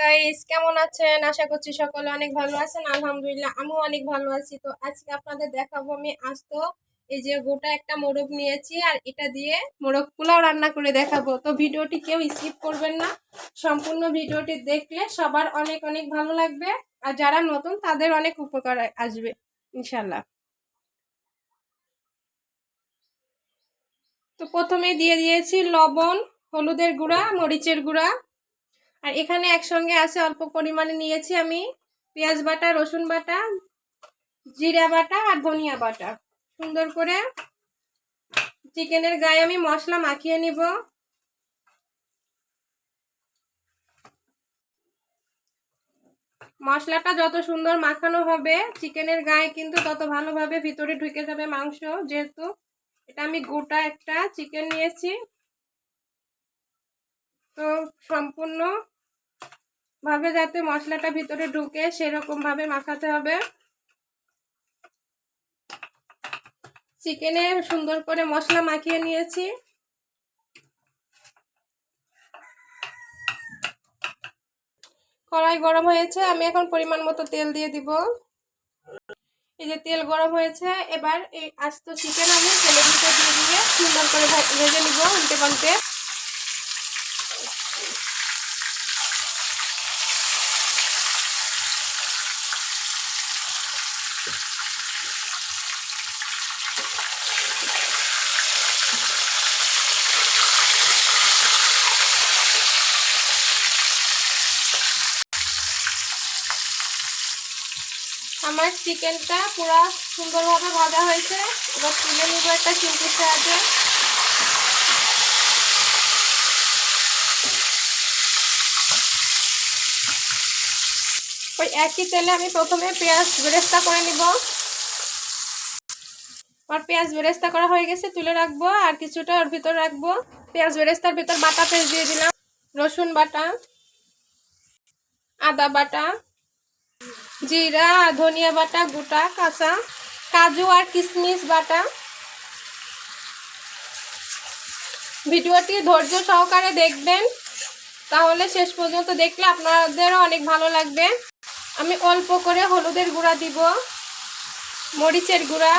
Guys কেমন আছেন? আশা করছি সকলে অনেক ভালো আছেন। আলহামদুলিল্লাহ, আমিও অনেক ভালো আছি। তো আজকে আপনাদের দেখাবো আমি আস্ত, এই যে গোটা একটা মোরগ নিয়েছি আর এটা দিয়ে মোরগ পোলাও রান্না করে দেখাবো। তো ভিডিওটি কেউ স্কিপ করবেন না। সম্পূর্ণ ভিডিওটি দেখলে সবার অনেক অনেক ভালো লাগবে। আর যারা নতুন, তাদের অনেক উপকার আসবে ইনশাল্লাহ তো প্রথমে দিয়ে দিয়েছি লবণ, হলুদের গুঁড়া, মরিচের গুঁড়া আর এখানে একসঙ্গে আছে অল্প পরিমাণে নিয়েছি আমি পেঁয়াজ বাটা, রসুন বাটা, জিরা বাটা আর ধনিয়া বাটা। সুন্দর করে চিকেনের গায়ে আমি মশলা মাখিয়ে নিব। মশলাটা যত সুন্দর মাখানো হবে, চিকেনের গায়ে কিন্তু তত ভালোভাবে ভিতরে ঢুকে যাবে মাংস, যেহেতু এটা আমি গোটা একটা চিকেন নিয়েছি। তো সম্পূর্ণ ভাবে যাতে মশলাটা ভিতরে ঢুকে সেরকম ভাবে মাখাতে হবে। চিকেনে সুন্দর করে মশলা মাখিয়ে নিয়েছি। কড়াই গরম হয়েছে, আমি এখন পরিমাণ মতো তেল দিয়ে দিব। এই যে তেল গরম হয়েছে, এবার এই আস্ত চিকেন আমি তেলের ভিতরে দিয়ে দিয়ে সুন্দর করে ভেজে নিব উল্টে পাল্টে। আমার চিকেনটা পুরো সুন্দরভাবে ভাজা হয়েছে। এবার তুলে নিব একটা চিমটির সাহায্যে। ওই একই তেলে আমি প্রথমে পেঁয়াজ বেরেস্তা করে নিব। আর পেঁয়াজ বেরেস্তা করা হয়ে গেছে, তুলে রাখব আর কিছুটা ওর ভিতর রাখব। পেঁয়াজ বেরেস্তার ভিতর বাটা পেস্ট দিয়ে দিলাম, রসুন বাটা, আদা বাটা জিরা, ধনিয়া বাটা, গোটা, কাঁচা, কাজু আর কিশমিশ বাটা। ভিডিওটি ধৈর্য সহকারে দেখবেন, তাহলে শেষ পর্যন্ত দেখলে আপনাদেরও অনেক ভালো লাগবে। আমি অল্প করে হলুদের গুঁড়া দিব, মরিচের গুঁড়া,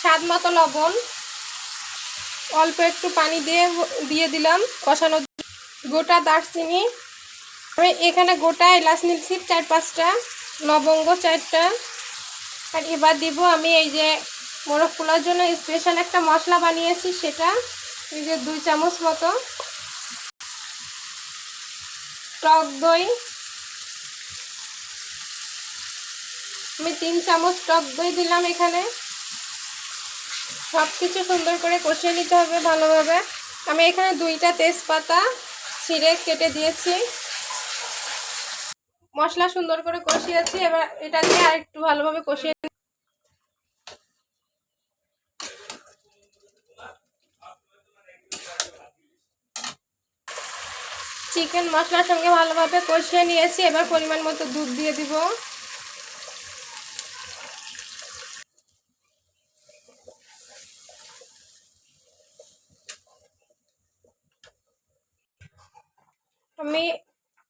স্বাদ মতো লবণ, অল্প একটু পানি দিয়ে দিয়ে দিলাম কষানো। গোটা দারচিনি আমি এখানে গোটা এলাচ নিচ্ছি, চার পাঁচটা, লবঙ্গ চারটা। আর এবার দিব আমি এই যে মোরগ পোলার জন্য স্পেশাল একটা মশলা বানিয়েছি, সেটা এই যে দুই চামচ মতো। টক দই। আমি তিন চামচ টক দই দিলাম এখানে। সব কিছু সুন্দর করে কষিয়ে নিতে হবে ভালোভাবে। আমি এখানে দুইটা তেজপাতা ছিঁড়ে কেটে দিয়েছি। মশলা সুন্দর করে কষিয়েছি, এবার এটা দিয়ে আর একটু ভালোভাবে কষিয়ে চিকেন মশলার সঙ্গে ভালোভাবে কষিয়ে নিয়েছি, এবার পরিমাণ মতো দুধ দিয়ে দিব। আমি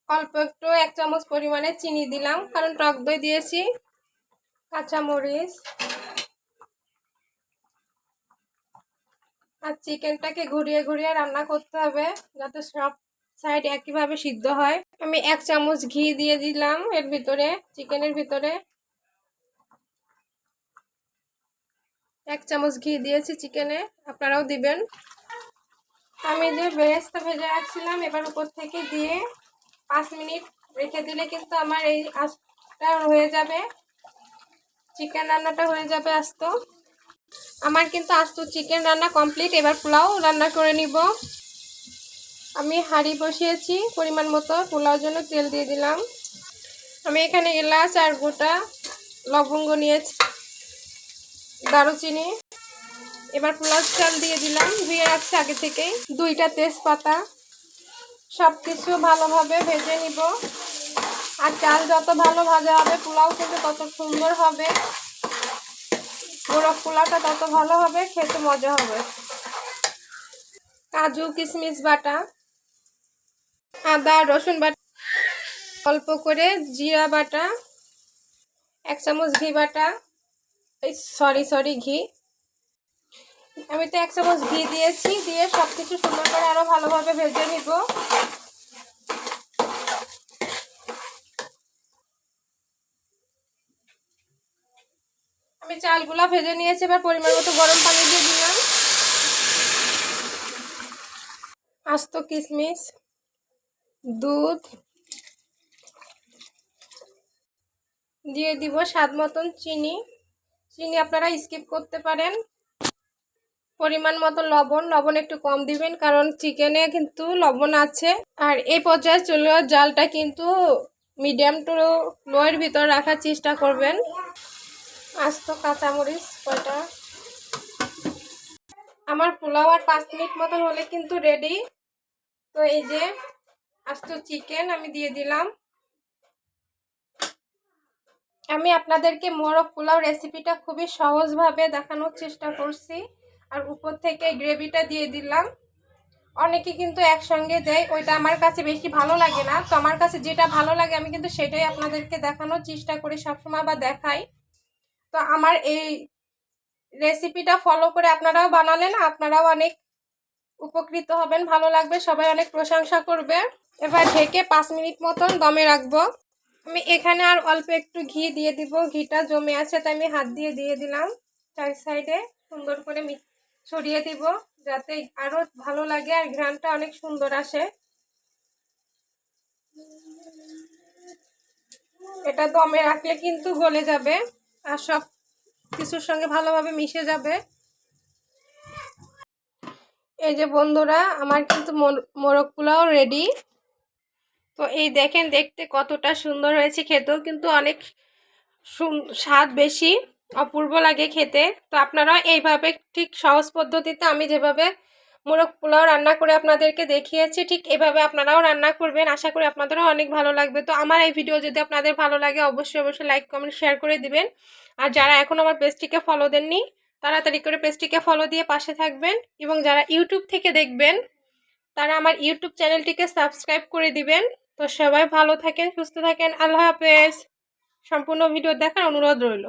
অল্প একটু এক চামচ পরিমাণে চিনি দিলাম, কারণ টক দই দিয়েছি, কাঁচামরিচ আর চিকেনটাকে ঘুরিয়ে ঘুরিয়ে রান্না করতে হবে, যাতে সব সাইড একইভাবে সিদ্ধ হয়। আমি এক চামচ ঘি দিয়ে দিলাম এর ভিতরে, চিকেনের ভিতরে। এক চামচ ঘি দিয়েছি চিকেনে, আপনারাও দিবেন। আমি যে বেরেস্তা ভেজে রাখছিলাম, এবার উপর থেকে দিয়ে পাঁচ মিনিট রেখে দিলে কিন্তু আমার এই আঁচটা হয়ে যাবে। চিকেন রান্নাটা হয়ে যাবে আস্ত। আমার কিন্তু আস্ত চিকেন রান্না কমপ্লিট। এবার পোলাও রান্না করে নিব। আমি হাঁড়ি বসিয়েছি পরিমাণ মতো। পোলাওর জন্য তেল দিয়ে দিলাম। আমি এখানে এলাচ আর গোটা লবঙ্গ নিয়েছি। দারুচিনি। এবার পোলাও চাল দিয়ে দিলাম। ধুয়ে রাখছি আগে থেকেই। দুইটা তেজপাতা। সব কিছু ভালোভাবে ভেজে নিব। আর চাল যত ভালো ভাজা হবে, পোলাও কিন্তু তত সুন্দর হবে। মোরগ পোলাওটা তত ভালো হবে, খেতে মজা হবে। কাজু কিশমিশ বাটা, আদা, রসুন বাটা, অল্প করে জিরা বাটা, এক চামচ ঘি বাটা সরি সরি ঘি। আমি তো এক চামচ ঘি দিয়েছি, দিয়ে সব কিছু সুন্দর করে আরও ভালোভাবে ভেজে নিব। আমি চালগুলা ভেজে নিয়েছি, এবার পরিমাণ মতো গরম পানি দিয়ে দিলাম। আস্ত কিশমিশ দুধ। দিয়ে দিব স্বাদ মতন চিনি। চিনি আপনারা স্কিপ করতে পারেন। পরিমাণ মতো লবণ লবণ একটু কম দিবেন, কারণ চিকেনে কিন্তু লবণ আছে। আর এই পর্যায়ে চলে জালটা কিন্তু মিডিয়াম টু লোয়ের ভিতর রাখার চেষ্টা করবেন। আস্ত কাঁচামরিচ কয়টা? আমার পোলাও আর পাঁচ মিনিট মতন হলে কিন্তু রেডি তো এই যে আস্ত চিকেন আমি দিয়ে দিলাম। আমি আপনাদেরকে মোরগ পোলাও রেসিপিটা খুবই সহজভাবে দেখানোর চেষ্টা করছি। আর উপর থেকে গ্রেভিটা দিয়ে দিলাম। অনেকে কিন্তু একসঙ্গে দেয়, ওইটা আমার কাছে বেশি ভালো লাগে না। তো আমার কাছে যেটা ভালো লাগে, আমি কিন্তু সেটাই আপনাদেরকে দেখানোর চেষ্টা করি, সবসময় বা দেখাই। তো আমার এই রেসিপিটা ফলো করে আপনারাও বানালেন, আপনারাও অনেক উপকৃত হবেন, ভালো লাগবে, সবাই অনেক প্রশংসা করবে। এবার ঢেকে পাঁচ মিনিট মতন দমে রাখব। আমি এখানে আর অল্প একটু ঘি দিয়ে দিব, ঘিটা জমে আছে, তাই আমি হাত দিয়ে দিয়ে দিলাম চার সাইডে। সুন্দর করে ছড়িয়ে দিব যাতে আরও ভালো লাগে আর ঘ্রানটা অনেক সুন্দর আসে। এটা দমে রাখলে কিন্তু গলে যাবে আর সব কিছুর সঙ্গে ভালোভাবে মিশে যাবে। এই যে বন্ধুরা, আমার কিন্তু মোরগ পোলাও রেডি তো এই দেখেন দেখতে কতটা সুন্দর হয়েছে খেতেও, কিন্তু অনেক স্বাদ বেশি। অপূর্ব লাগে খেতে। তো আপনারা এইভাবে ঠিক সহজ পদ্ধতিতে আমি যেভাবে মোরগ পোলাও রান্না করে আপনাদেরকে দেখিয়েছি, ঠিক এভাবে আপনারাও রান্না করবেন। আশা করি আপনাদেরও অনেক ভালো লাগবে। তো আমার এই ভিডিও যদি আপনাদের ভালো লাগে, অবশ্যই অবশ্যই লাইক, কমেন্ট, শেয়ার করে দিবেন। আর যারা এখন আমার পেজটিকে ফলো দেননি, তাড়াতাড়ি করে পেজটিকে ফলো দিয়ে পাশে থাকবেন এবং যারা ইউটিউব থেকে দেখবেন, তারা আমার ইউটিউব চ্যানেলটিকে সাবস্ক্রাইব করে দিবেন। তো সবাই ভালো থাকেন, সুস্থ থাকেন। আল্লাহ হাফেজ। সম্পূর্ণ ভিডিও দেখার অনুরোধ রইল।